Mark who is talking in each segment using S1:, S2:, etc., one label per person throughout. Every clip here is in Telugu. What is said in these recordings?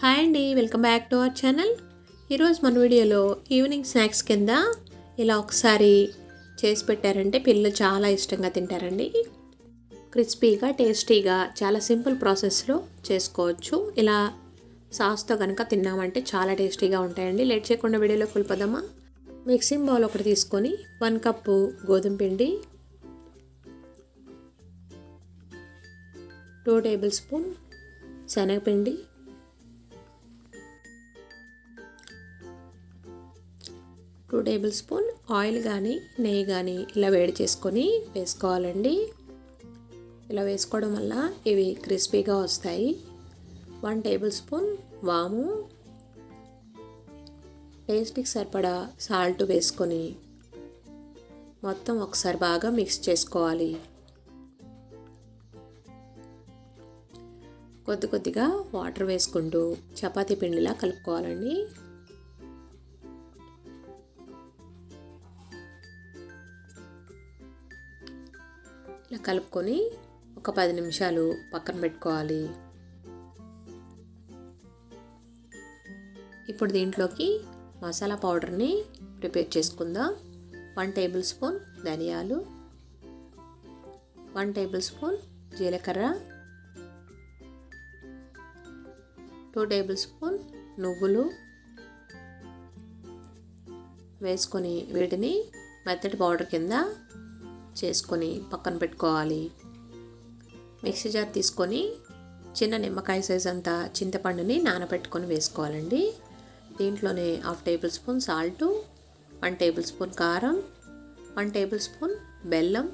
S1: హాయ్ అండి welcome back to our channel. ఈరోజు మన వీడియోలో ఈవినింగ్ స్నాక్స్ కింద ఇలా ఒకసారి చేసి పెట్టారంటే పిల్లలు చాలా ఇష్టంగా తింటారండి. క్రిస్పీగా టేస్టీగా చాలా సింపుల్ ప్రాసెస్లో చేసుకోవచ్చు. ఇలా సాస్తో కనుక తిన్నామంటే చాలా టేస్టీగా ఉంటాయండి. లేట్ చేయకుండా వీడియోలో కులిపోదామా? మిక్సింగ్ బౌల్ ఒకటి తీసుకొని వన్ కప్పు గోధుమ పిండి టూ టేబుల్ స్పూన్ శనగపిండి టూ టేబుల్ స్పూన్ ఆయిల్ కానీ నెయ్యి కానీ ఇలా వేడి చేసుకొని వేసుకోవాలండి. ఇలా వేసుకోవడం వల్ల ఇవి క్రిస్పీగా వస్తాయి. వన్ టేబుల్ స్పూన్ వాము. టేస్ట్కి సరిపడా సాల్ట్ వేసుకొని మొత్తం ఒకసారి బాగా మిక్స్ చేసుకోవాలి. కొద్ది కొద్దిగా వాటర్ వేసుకుంటూ చపాతీ పిండిలా కలుపుకోవాలండి. ఇలా కలుపుకొని ఒక పది నిమిషాలు పక్కన పెట్టుకోవాలి. ఇప్పుడు దీంట్లోకి మసాలా పౌడర్ని ప్రిపేర్ చేసుకుందాం. వన్ టేబుల్ స్పూన్ ధనియాలు వన్ టేబుల్ స్పూన్ జీలకర్ర టూ టేబుల్ స్పూన్ నువ్వులు వేసుకొని వీటిని మెత్తటి పౌడర్ కింద చేసుకొని పక్కన పెట్టుకోవాలి. మిక్సీ జార్ తీసుకొని చిన్న నిమ్మకాయ సైజ్ అంతా చింతపండుని నానబెట్టుకొని వేసుకోవాలండి. దీంట్లోనే half tablespoon salt one tablespoon కారం వన్ టేబుల్ స్పూన్ బెల్లం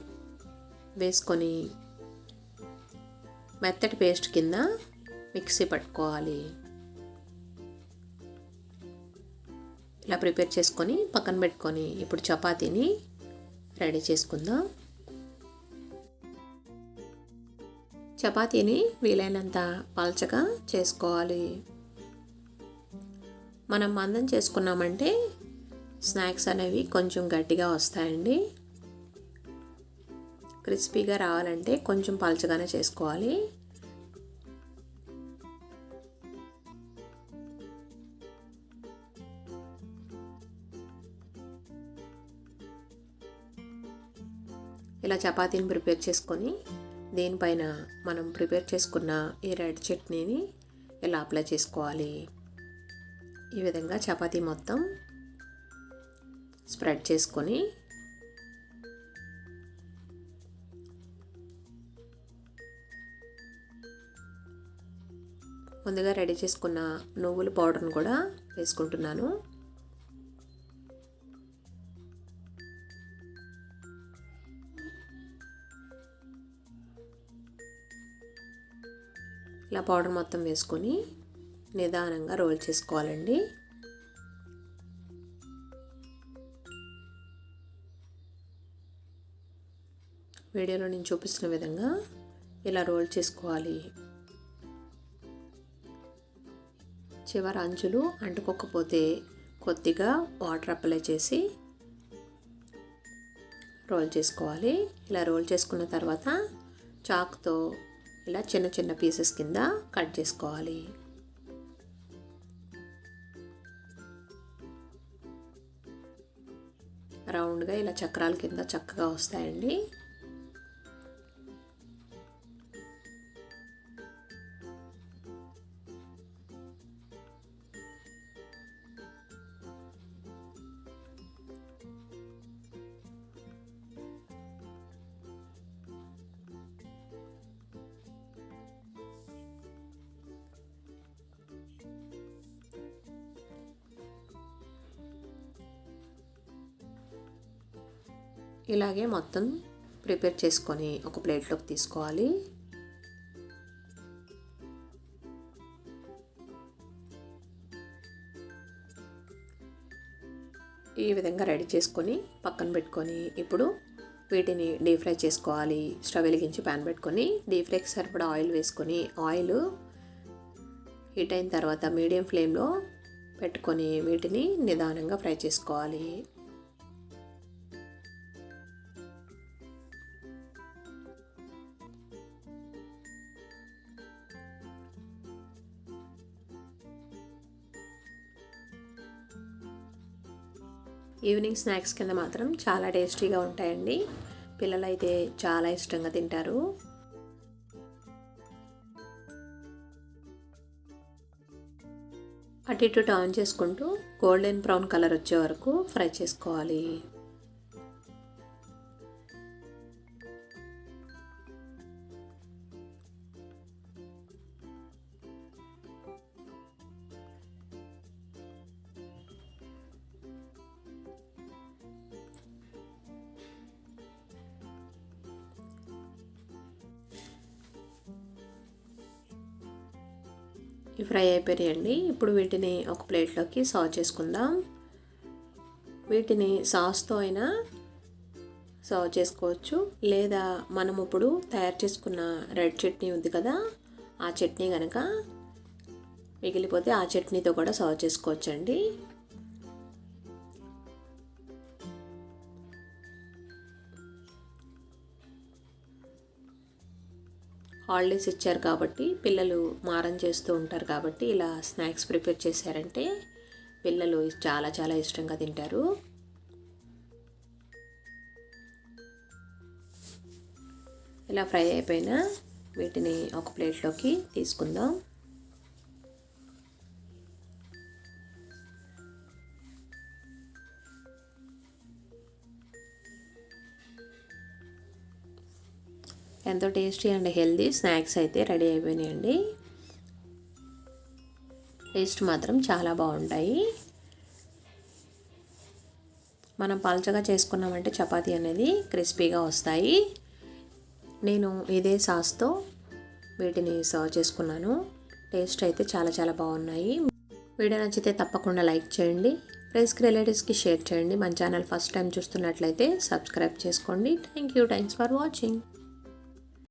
S1: వేసుకొని మెత్తటి పేస్ట్ కింద మిక్సీ పట్టుకోవాలి. ఇలా ప్రిపేర్ చేసుకొని పక్కన పెట్టుకొని ఇప్పుడు చపాతీని రెడీ చేసుకుందాం. చపాతీని వీలైనంత పల్చగా చేసుకోవాలి. మనం మందం చేసుకున్నామంటే స్నాక్స్ అనేవి కొంచెం గట్టిగా వస్తాయండి. క్రిస్పీగా రావాలంటే కొంచెం పల్చగానే చేసుకోవాలి. ఇలా చపాతీని ప్రిపేర్ చేసుకొని దీనిపైన మనం ప్రిపేర్ చేసుకున్న ఈ రెడ్ చట్నీని ఎలా అప్లై చేసుకోవాలి? ఈ విధంగా చపాతీ మొత్తం స్ప్రెడ్ చేసుకొని ముందుగా రెడీ చేసుకున్న నువ్వుల పౌడర్ని కూడా వేసుకుంటున్నాను. ఇలా పౌడర్ మొత్తం వేసుకొని నిదానంగా రోల్ చేసుకోవాలండి. వీడియోలో నేను చూపిస్తున్న విధంగా ఇలా రోల్ చేసుకోవాలి. చివరి అంచులు అంటుకోకపోతే కొద్దిగా వాటర్ అప్లై చేసి రోల్ చేసుకోవాలి. ఇలా రోల్ చేసుకున్న తర్వాత చాక్తో ఇలా చిన్న చిన్న పీసెస్ కింద కట్ చేసుకోవాలి. రౌండ్గా ఇలా చక్రాల కింద చక్కగా వస్తాయండి. ఇలాగే మొత్తం ప్రిపేర్ చేసుకొని ఒక ప్లేట్లోకి తీసుకోవాలి. ఈ విధంగా రెడీ చేసుకొని పక్కన పెట్టుకొని ఇప్పుడు వీటిని డీప్ ఫ్రై చేసుకోవాలి. స్టవ్ వెలిగించి ప్యాన్ పెట్టుకొని డీప్ ఫ్రైకి సరిపడా ఆయిల్ వేసుకొని ఆయిల్ హీట్ అయిన తర్వాత మీడియం ఫ్లేమ్లో పెట్టుకొని వీటిని నిదానంగా ఫ్రై చేసుకోవాలి. ఈవినింగ్ స్నాక్స్ కింద మాత్రం చాలా టేస్టీగా ఉంటాయండి. పిల్లలు అయితే చాలా ఇష్టంగా తింటారు. అటు ఇటు టర్న్ చేసుకుంటూ గోల్డెన్ బ్రౌన్ కలర్ వచ్చే వరకు ఫ్రై చేసుకోవాలి. ఫ్రై అయిపోయాయండి ఇప్పుడు వీటిని ఒక ప్లేట్లోకి సర్వ్ చేసుకుందాం. వీటిని సాస్తో అయినా సర్వ్ చేసుకోవచ్చు. లేదా మనం ఇప్పుడు తయారు చేసుకున్న రెడ్ చట్నీ ఉంది కదా ఆ చట్నీ కనుక మిగిలిపోతే ఆ చట్నీతో కూడా సర్వ్ చేసుకోవచ్చండి. హాలిడేస్ ఇచ్చారు కాబట్టి పిల్లలు మారం చేస్తూ ఉంటారు కాబట్టి ఇలా స్నాక్స్ ప్రిపేర్ చేశారంటే పిల్లలు చాలా చాలా ఇష్టంగా తింటారు. ఇలా ఫ్రై అయిపోయిన వీటిని ఒక ప్లేట్లోకి తీసుకుందాం. ఎంతో టేస్టీ అండ్ హెల్దీ స్నాక్స్ అయితే రెడీ అయిపోయినాయండి. టేస్ట్ మాత్రం చాలా బాగుంటాయి. మనం పల్చగా చేసుకున్నామంటే చపాతీ అనేది క్రిస్పీగా వస్తాయి. నేను ఇదే సాస్తో వీటిని సర్వ్ చేసుకున్నాను. టేస్ట్ అయితే చాలా చాలా బాగున్నాయి. వీడియో నచ్చితే తప్పకుండా లైక్ చేయండి. ఫ్రెండ్స్కి రిలేటివ్స్కి షేర్ చేయండి. మన ఛానల్ ఫస్ట్ టైం చూస్తున్నట్లయితే సబ్స్క్రైబ్ చేసుకోండి. Thank you. Thanks for watching.